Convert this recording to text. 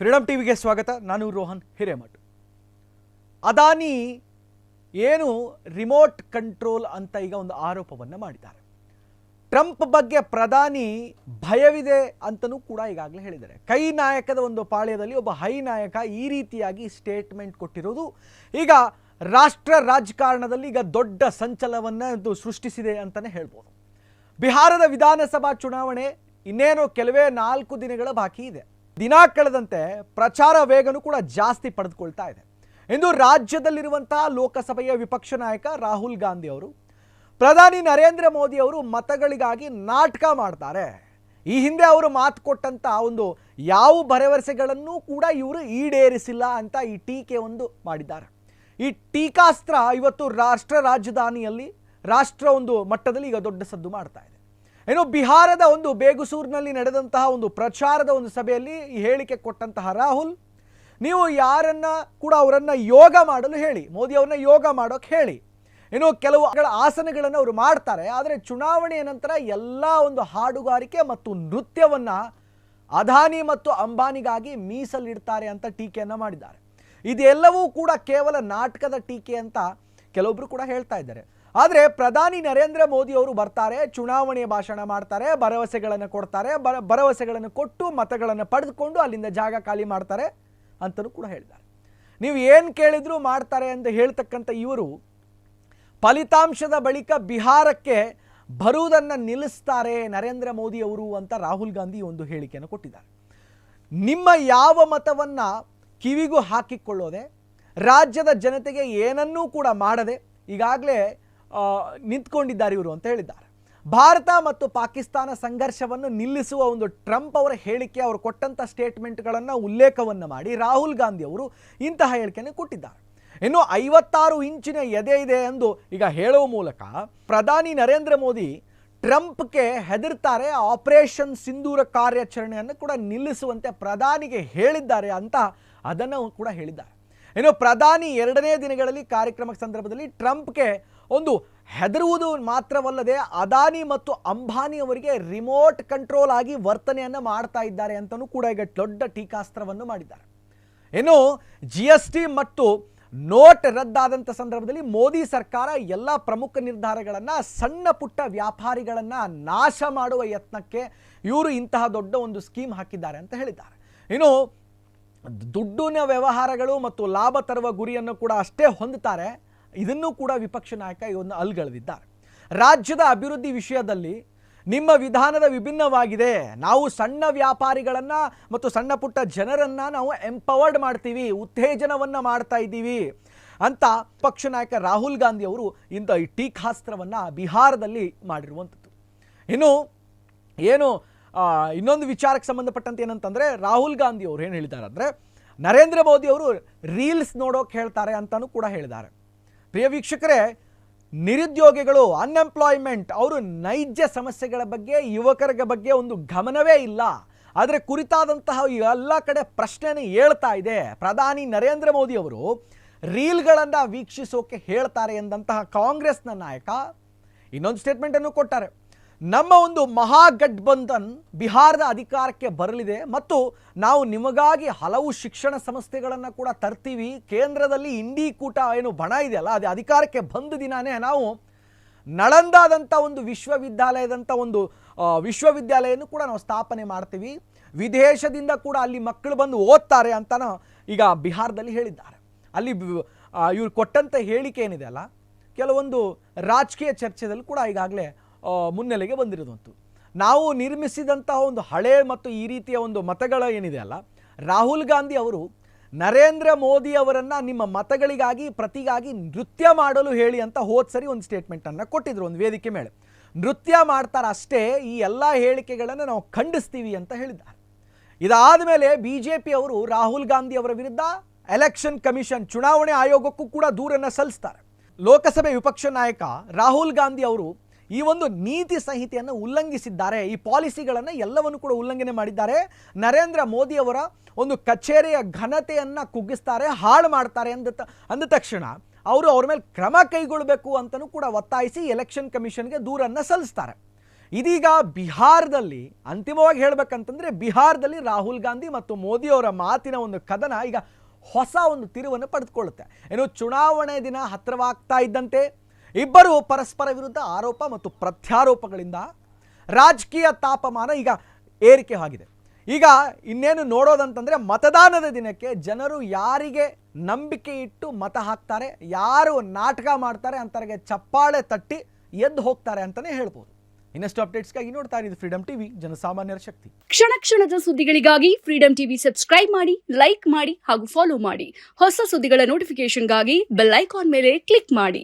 Freedom ಟಿವಿಗೆ ಸ್ವಾಗತ. ನಾನು ರೋಹನ್ ಹಿರೇಮಠ್. ಅದಾನಿ ಏನು ರಿಮೋಟ್ ಕಂಟ್ರೋಲ್ ಅಂತ ಈಗ ಒಂದು ಆರೋಪವನ್ನು ಮಾಡಿದ್ದಾರೆ. ಟ್ರಂಪ್ ಬಗ್ಗೆ ಪ್ರಧಾನಿ ಭಯವಿದೆ ಅಂತಲೂ ಕೂಡ ಈಗಾಗಲೇ ಹೇಳಿದ್ದಾರೆ. ಕೈ ನಾಯಕದ ಒಂದು ಪಾಳ್ಯದಲ್ಲಿ ಒಬ್ಬ ಹೈ ನಾಯಕ ಈ ರೀತಿಯಾಗಿ ಸ್ಟೇಟ್ಮೆಂಟ್ ಕೊಟ್ಟಿರೋದು ಈಗ ರಾಷ್ಟ್ರ ರಾಜಕಾರಣದಲ್ಲಿ ಈಗ ದೊಡ್ಡ ಸಂಚಲವನ್ನು ಸೃಷ್ಟಿಸಿದೆ ಅಂತಲೇ ಹೇಳ್ಬೋದು. ಬಿಹಾರದ ವಿಧಾನಸಭಾ ಚುನಾವಣೆ ಇನ್ನೇನು ಕೆಲವೇ ನಾಲ್ಕು ದಿನಗಳ ಬಾಕಿ ಇದೆ. ದಿನ ಕಳೆದಂತೆ ಪ್ರಚಾರ ವೇಗನೂ ಕೂಡ ಜಾಸ್ತಿ ಪಡೆದುಕೊಳ್ತಾ ಇದೆ. ಇಂದು ರಾಜ್ಯದಲ್ಲಿರುವಂತಹ ಲೋಕಸಭೆಯ ವಿಪಕ್ಷ ನಾಯಕ ರಾಹುಲ್ ಗಾಂಧಿ ಅವರು, ಪ್ರಧಾನಿ ನರೇಂದ್ರ ಮೋದಿ ಅವರು ಮತಗಳಿಗಾಗಿ ನಾಟಕ ಮಾಡ್ತಾರೆ. ಈ ಹಿಂದೆ ಅವರು ಮಾತು ಕೊಟ್ಟಂತ ಒಂದು ಯಾವ ಭರವಸೆಗಳನ್ನು ಕೂಡ ಇವರು ಈಡೇರಿಸಿಲ್ಲ ಅಂತ ಈ ಟೀಕೆ ಒಂದು ಮಾಡಿದ್ದಾರೆ. ಈ ಟೀಕಾಸ್ತ್ರ ಇವತ್ತು ರಾಷ್ಟ್ರ ರಾಜಧಾನಿಯಲ್ಲಿ, ರಾಷ್ಟ್ರ ಒಂದು ಮಟ್ಟದಲ್ಲಿ ಈಗ ದೊಡ್ಡ ಸದ್ದು ಮಾಡ್ತಾ ಇದೆ. ಏನು ಬಿಹಾರದ ಒಂದು ಬೇಗುಸೂರಿನಲ್ಲಿ ನಡೆದಂತಹ ಒಂದು ಪ್ರಚಾರದ ಒಂದು ಸಭೆಯಲ್ಲಿ ಈ ಹೇಳಿಕೆ ಕೊಟ್ಟಂತಹ ರಾಹುಲ್, ನೀವು ಯಾರನ್ನ ಕೂಡ ಅವರನ್ನ ಯೋಗ ಮಾಡಲು ಹೇಳಿ, ಮೋದಿ ಅವ್ರನ್ನ ಯೋಗ ಮಾಡೋಕೆ ಹೇಳಿ. ಏನು ಕೆಲವು ಆಸನಗಳನ್ನು ಅವರು ಮಾಡ್ತಾರೆ, ಆದರೆ ಚುನಾವಣೆಯ ನಂತರ ಎಲ್ಲ ಒಂದು ಹಾಡುಗಾರಿಕೆ ಮತ್ತು ನೃತ್ಯವನ್ನ ಅದಾನಿ ಮತ್ತು ಅಂಬಾನಿಗಾಗಿ ಮೀಸಲಿಡ್ತಾರೆ ಅಂತ ಟೀಕೆಯನ್ನು ಮಾಡಿದ್ದಾರೆ. ಇದೆಲ್ಲವೂ ಕೂಡ ಕೇವಲ ನಾಟಕದ ಟೀಕೆ ಅಂತ ಕೆಲವೊಬ್ಬರು ಕೂಡ ಹೇಳ್ತಾ ಇದ್ದಾರೆ. ಆದರೆ ಪ್ರಧಾನಿ ನರೇಂದ್ರ ಮೋದಿ ಅವರು ಬರ್ತಾರೆ ಚುನಾವಣೆಯ ಭಾಷಣ ಮಾಡ್ತಾರೆ, ಭರವಸೆಗಳನ್ನು ಕೊಡ್ತಾರೆ, ಬರ, ಭರವಸೆಗಳನ್ನು ಕೊಟ್ಟು ಮತಗಳನ್ನು ಪಡೆದುಕೊಂಡು ಅಲ್ಲಿಂದ ಜಾಗ ಖಾಲಿ ಮಾಡ್ತಾರೆ ಅಂತಲೂ ಕೂಡ ಹೇಳಿದ್ದಾರೆ. ನೀವು ಏನು ಕೇಳಿದ್ರು ಮಾಡ್ತಾರೆ ಅಂತ ಹೇಳ್ತಕ್ಕಂಥ ಇವರು ಫಲಿತಾಂಶದ ಬಳಿಕ ಬಿಹಾರಕ್ಕೆ ಬರುವುದನ್ನು ನಿಲ್ಲಿಸ್ತಾರೆ ನರೇಂದ್ರ ಮೋದಿ ಅವರು ಅಂತ ರಾಹುಲ್ ಗಾಂಧಿ ಒಂದು ಹೇಳಿಕೆಯನ್ನು ಕೊಟ್ಟಿದ್ದಾರೆ. ನಿಮ್ಮ ಯಾವ ಮತವನ್ನು ಕಿವಿಗೂ ಹಾಕಿಕೊಳ್ಳೋದೆ, ರಾಜ್ಯದ ಜನತೆಗೆ ಏನನ್ನೂ ಕೂಡ ಮಾಡದೆ ಈಗಾಗಲೇ ನಿಂತ್ಕೊಂಡಿದ್ದಾರೆ ಇವರು ಅಂತ ಹೇಳಿದ್ದಾರೆ. ಭಾರತ ಮತ್ತು ಪಾಕಿಸ್ತಾನ ಸಂಘರ್ಷವನ್ನು ನಿಲ್ಲಿಸುವ ಒಂದು ಟ್ರಂಪ್ ಅವರ ಹೇಳಿಕೆ, ಅವರು ಕೊಟ್ಟಂಥ ಸ್ಟೇಟ್ಮೆಂಟ್ಗಳನ್ನು ಉಲ್ಲೇಖವನ್ನು ಮಾಡಿ ರಾಹುಲ್ ಗಾಂಧಿ ಅವರು ಇಂತಹ ಹೇಳಿಕೆಯನ್ನು ಕೊಟ್ಟಿದ್ದಾರೆ. ಇನ್ನು ಐವತ್ತಾರು ಇಂಚಿನ ಎದೆ ಇದೆ ಎಂದು ಈಗ ಹೇಳುವ ಮೂಲಕ ಪ್ರಧಾನಿ ನರೇಂದ್ರ ಮೋದಿ ಟ್ರಂಪ್ಗೆ ಹೆದರ್ತಾರೆ, ಆಪರೇಷನ್ ಸಿಂಧೂರ ಕಾರ್ಯಾಚರಣೆಯನ್ನು ಕೂಡ ನಿಲ್ಲಿಸುವಂತೆ ಪ್ರಧಾನಿಗೆ ಹೇಳಿದ್ದಾರೆ ಅಂತ ಅದನ್ನು ಕೂಡ ಹೇಳಿದ್ದಾರೆ. ಇನ್ನು ಪ್ರಧಾನಿ ಎರಡನೇ ದಿನಗಳಲ್ಲಿ ಕಾರ್ಯಕ್ರಮ ಸಂದರ್ಭದಲ್ಲಿ ಟ್ರಂಪ್ಗೆ ಒಂದು ಹೆದರುವುದು ಮಾತ್ರವಲ್ಲದೆ ಅದಾನಿ ಮತ್ತು ಅಂಬಾನಿ ಅವರಿಗೆ ರಿಮೋಟ್ ಕಂಟ್ರೋಲ್ ಆಗಿ ವರ್ತನೆಯನ್ನು ಮಾಡ್ತಾ ಇದ್ದಾರೆ ಅಂತಲೂ ಕೂಡ ಈಗ ದೊಡ್ಡ ಟೀಕಾಸ್ತ್ರವನ್ನು ಮಾಡಿದ್ದಾರೆ. ಇನ್ನು ಜಿ ಎಸ್ ಟಿ ಮತ್ತು ನೋಟ್ ರದ್ದಾದಂಥ ಸಂದರ್ಭದಲ್ಲಿ ಮೋದಿ ಸರ್ಕಾರ ಎಲ್ಲ ಪ್ರಮುಖ ನಿರ್ಧಾರಗಳನ್ನು ಸಣ್ಣ ಪುಟ್ಟ ವ್ಯಾಪಾರಿಗಳನ್ನು ನಾಶ ಮಾಡುವ ಯತ್ನಕ್ಕೆ ಇವರು ಇಂತಹ ದೊಡ್ಡ ಒಂದು ಸ್ಕೀಮ್ ಹಾಕಿದ್ದಾರೆ ಅಂತ ಹೇಳಿದ್ದಾರೆ. ಇನ್ನು ದುಡ್ಡಿನ ವ್ಯವಹಾರಗಳು ಮತ್ತು ಲಾಭ ತರುವ ಗುರಿಯನ್ನು ಕೂಡ ಅಷ್ಟೇ ಹೊಂದುತ್ತಾರೆ. ಇದನ್ನು ಕೂಡ ವಿಪಕ್ಷ ನಾಯಕ ಇವನ್ನು ಅಲ್ಗಳೆದಿದ್ದಾರೆ. ರಾಜ್ಯದ ಅಭಿವೃದ್ಧಿ ವಿಷಯದಲ್ಲಿ ನಿಮ್ಮ ವಿಧಾನದ ವಿಭಿನ್ನವಾಗಿದೆ. ನಾವು ಸಣ್ಣ ವ್ಯಾಪಾರಿಗಳನ್ನು ಮತ್ತು ಸಣ್ಣ ಪುಟ್ಟ ಜನರನ್ನು ನಾವು ಎಂಪವರ್ಡ್ ಮಾಡ್ತೀವಿ, ಉತ್ತೇಜನವನ್ನು ಮಾಡ್ತಾ ಇದ್ದೀವಿ ಅಂತ ಪಕ್ಷ ನಾಯಕ ರಾಹುಲ್ ಗಾಂಧಿ ಅವರು ಇಂಥ ಈ ಟೀಕಾಸ್ತ್ರವನ್ನು ಬಿಹಾರದಲ್ಲಿ ಮಾಡಿರುವಂಥದ್ದು. ಇನ್ನು ಏನು ಇನ್ನೊಂದು ವಿಚಾರಕ್ಕೆ ಸಂಬಂಧಪಟ್ಟಂತೆ ಏನಂತಂದರೆ ರಾಹುಲ್ ಗಾಂಧಿ ಅವರು ಏನು ಹೇಳಿದ್ದಾರೆ ಅಂದರೆ ನರೇಂದ್ರ ಮೋದಿ ಅವರು ರೀಲ್ಸ್ ನೋಡೋಕೆ ಹೇಳ್ತಾರೆ ಅಂತಲೂ ಕೂಡ ಹೇಳಿದ್ದಾರೆ. ಪ್ರಿಯ ವೀಕ್ಷಕರೇ, ನಿರುದ್ಯೋಗಿಗಳು ಅನ್ಎಂಪ್ಲಾಯ್ಮೆಂಟ್ ಅವರು ನೈಜ ಸಮಸ್ಯೆಗಳ ಬಗ್ಗೆ ಯುವಕರ ಬಗ್ಗೆ ಒಂದು ಗಮನವೇ ಇಲ್ಲ. ಆದರೆ ಕುರಿತಾದಂತಹ ಎಲ್ಲ ಕಡೆ ಪ್ರಶ್ನೆನೇ ಹೇಳ್ತಾ ಇದೆ. ಪ್ರಧಾನಿ ನರೇಂದ್ರ ಮೋದಿ ಅವರು ರೀಲ್ಗಳನ್ನು ವೀಕ್ಷಿಸೋಕೆ ಹೇಳ್ತಾರೆ ಎಂದಂತಹ ಕಾಂಗ್ರೆಸ್ನ ನಾಯಕ ಇನ್ನೊಂದು ಸ್ಟೇಟ್ಮೆಂಟನ್ನು ಕೊಟ್ಟಾರೆ. ನಮ್ಮ ಒಂದು ಮಹಾಗಠಬಂಧನ್ ಬಿಹಾರದ ಅಧಿಕಾರಕ್ಕೆ ಬರಲಿದೆ ಮತ್ತು ನಾವು ನಿಮಗಾಗಿ ಹಲವು ಶಿಕ್ಷಣ ಸಂಸ್ಥೆಗಳನ್ನು ಕೂಡ ತರ್ತೀವಿ. ಕೇಂದ್ರದಲ್ಲಿ ಇಂಡಿ ಕೂಟ ಏನು ಬಣ ಇದೆಯಲ್ಲ, ಅದು ಅಧಿಕಾರಕ್ಕೆ ಬಂದ ದಿನಾನೇ ನಾವು ನಳಂದಾದಂಥ ಒಂದು ವಿಶ್ವವಿದ್ಯಾಲಯದಂಥ ಒಂದು ವಿಶ್ವವಿದ್ಯಾಲಯವನ್ನು ಕೂಡ ನಾವು ಸ್ಥಾಪನೆ ಮಾಡ್ತೀವಿ. ವಿದೇಶದಿಂದ ಕೂಡ ಅಲ್ಲಿ ಮಕ್ಕಳು ಬಂದು ಓದ್ತಾರೆ ಅಂತನೂ ಈಗ ಬಿಹಾರದಲ್ಲಿ ಹೇಳಿದ್ದಾರೆ. ಅಲ್ಲಿ ಇವ್ರು ಕೊಟ್ಟಂಥ ಹೇಳಿಕೆ ಏನಿದೆ ಅಲ್ಲ, ಕೆಲವೊಂದು ರಾಜಕೀಯ ಚರ್ಚೆದಲ್ಲಿ ಕೂಡ ಈಗಾಗಲೇ ಮುನ್ನೆಲೆಗೆ ಬಂದಿರುವಂಥದ್ದು. ನಾವು ನಿರ್ಮಿಸಿದಂತಹ ಒಂದು ಹಳೆ ಮತ್ತು ಈ ರೀತಿಯ ಒಂದು ಮತಗಳ ಏನಿದೆ ಅಲ್ಲ, ರಾಹುಲ್ ಗಾಂಧಿ ಅವರು ನರೇಂದ್ರ ಮೋದಿ ಅವರನ್ನು ನಿಮ್ಮ ಮತಗಳಿಗಾಗಿ, ಪ್ರತಿಗಾಗಿ ನೃತ್ಯ ಮಾಡಲು ಹೇಳಿ ಅಂತ ಹೋದ್ ಸರಿ ಒಂದು ಸ್ಟೇಟ್ಮೆಂಟನ್ನು ಕೊಟ್ಟಿದ್ರು, ಒಂದು ವೇದಿಕೆ ಮೇಲೆ. ನೃತ್ಯ ಮಾಡ್ತಾರೆ ಅಷ್ಟೇ, ಈ ಎಲ್ಲ ಹೇಳಿಕೆಗಳನ್ನು ನಾವು ಖಂಡಿಸ್ತೀವಿ ಅಂತ ಹೇಳಿದ್ದಾರೆ. ಇದಾದ ಮೇಲೆ ಬಿ ಜೆ ಪಿ ಅವರು ರಾಹುಲ್ ಗಾಂಧಿ ಅವರ ವಿರುದ್ಧ ಎಲೆಕ್ಷನ್ ಕಮಿಷನ್ ಚುನಾವಣೆ ಆಯೋಗಕ್ಕೂ ಕೂಡ ದೂರನ್ನು ಸಲ್ಲಿಸ್ತಾರೆ. ಲೋಕಸಭೆ ವಿಪಕ್ಷ ನಾಯಕ ರಾಹುಲ್ ಗಾಂಧಿ ಅವರು ಈ ಒಂದು ನೀತಿ ಸಂಹಿತೆಯನ್ನು ಉಲ್ಲಂಘಿಸಿದ್ದಾರೆ. ಈ ಪಾಲಿಸಿಗಳನ್ನು ಎಲ್ಲವನ್ನು ಕೂಡ ಉಲ್ಲಂಘನೆ ಮಾಡಿದ್ದಾರೆ. ನರೇಂದ್ರ ಮೋದಿ ಅವರ ಒಂದು ಕಚೇರಿಯ ಘನತೆಯನ್ನು ಕುಗ್ಗಿಸ್ತಾರೆ, ಹಾಳು ಮಾಡ್ತಾರೆ ಅಂದ ಅಂದ ತಕ್ಷಣ ಅವರು ಅವ್ರ ಮೇಲೆ ಕ್ರಮ ಕೈಗೊಳ್ಳಬೇಕು ಅಂತಲೂ ಕೂಡ ಒತ್ತಾಯಿಸಿ ಎಲೆಕ್ಷನ್ ಕಮಿಷನ್ಗೆ ದೂರನ್ನು ಸಲ್ಲಿಸ್ತಾರೆ. ಇದೀಗ ಬಿಹಾರದಲ್ಲಿ ಅಂತಿಮವಾಗಿ ಹೇಳಬೇಕಂತಂದರೆ ಬಿಹಾರದಲ್ಲಿ ರಾಹುಲ್ ಗಾಂಧಿ ಮತ್ತು ಮೋದಿಯವರ ಮಾತಿನ ಒಂದು ಕದನ ಈಗ ಹೊಸ ಒಂದು ತಿರುವನ್ನು ಪಡೆದುಕೊಳ್ಳುತ್ತೆ. ಏನು ಚುನಾವಣೆ ದಿನ ಹತ್ತಿರವಾಗ್ತಾ ಇದ್ದಂತೆ ಇಬ್ಬರು ಪರಸ್ಪರ ವಿರುದ್ಧ ಆರೋಪ ಮತ್ತು ಪ್ರತ್ಯಾರೋಪಗಳಿಂದ ರಾಜಕೀಯ ತಾಪಮಾನ ಈಗ ಏರಿಕೆ ಆಗಿದೆ. ಈಗ ಇನ್ನೇನು ನೋಡೋದಂತಂದರೆ ಮತದಾನದ ದಿನಕ್ಕೆ ಜನರು ಯಾರಿಗೆ ನಂಬಿಕೆ ಇಟ್ಟು ಮತ ಹಾಕ್ತಾರೆ, ಯಾರು ನಾಟಕ ಮಾಡ್ತಾರೆ ಅಂತವರಿಗೆ ಚಪ್ಪಾಳೆ ತಟ್ಟಿ ಎದ್ದು ಹೋಗ್ತಾರೆ ಅಂತಲೇ ಹೇಳ್ಬೋದು. ಇನ್ನಷ್ಟು ಅಪ್ಡೇಟ್ಸ್ಗಾಗಿ ನೋಡ್ತಾ ಇದ್ದು ಫ್ರೀಡಮ್ ಟಿವಿ ಜನಸಾಮಾನ್ಯರ ಶಕ್ತಿ. ಕ್ಷಣ ಕ್ಷಣದ ಸುದ್ದಿಗಳಿಗಾಗಿ ಫ್ರೀಡಮ್ ಟಿವಿ ಸಬ್ಸ್ಕ್ರೈಬ್ ಮಾಡಿ ಲೈಕ್ ಮಾಡಿ ಹಾಗೂ ಫಾಲೋ ಮಾಡಿ. ಹೊಸ ಸುದ್ದಿಗಳ ನೋಟಿಫಿಕೇಶನ್ಗಾಗಿ ಬೆಲ್ ಐಕಾನ್ ಮೇಲೆ ಕ್ಲಿಕ್ ಮಾಡಿ.